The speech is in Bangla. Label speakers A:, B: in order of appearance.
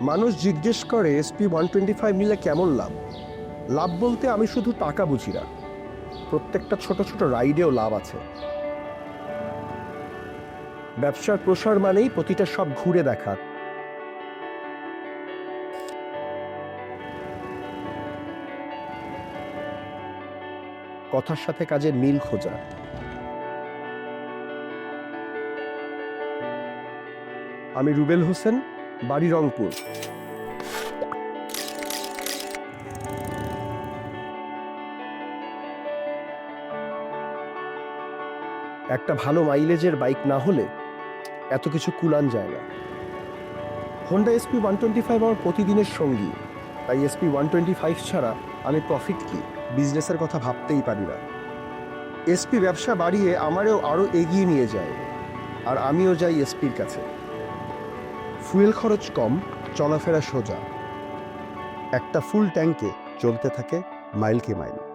A: মানুষ জিজ্ঞেস করে, এসপি ওয়ান টোয়েন্টি ফাইভ নিলে কেমন লাভ? লাভ বলতে আমি শুধু টাকা বুঝি না, প্রত্যেকটা ছোট ছোট রাইডেও লাভ আছে। ব্যবসার প্রসার মানেই প্রতিটা সব ঘুরে দেখা। কথার সাথে কাজের মিল খোঁজা। আমি রুবেল হোসেন। বাড়ি রংপুর। একটা ভালো মাইলেজের বাইক না হলে এত কিছু কুলান যায় না। Honda SP one twenty five আমার প্রতিদিনের সঙ্গী। তাই এসপি ওয়ান টোয়েন্টি ফাইভ ছাড়া আমি প্রফিট কি? বিজনেসের কথা ভাবতেই পারি না। এসপি ব্যবসা বাড়িয়ে আমারও আরও এগিয়ে নিয়ে যায়। আর আমিও যাই এসপির কাছে। ফুয়েল খরচ কম চলাফেরা সোজা। একটা ফুল ট্যাঙ্কে চলতে থাকে মাইলকে মাইল।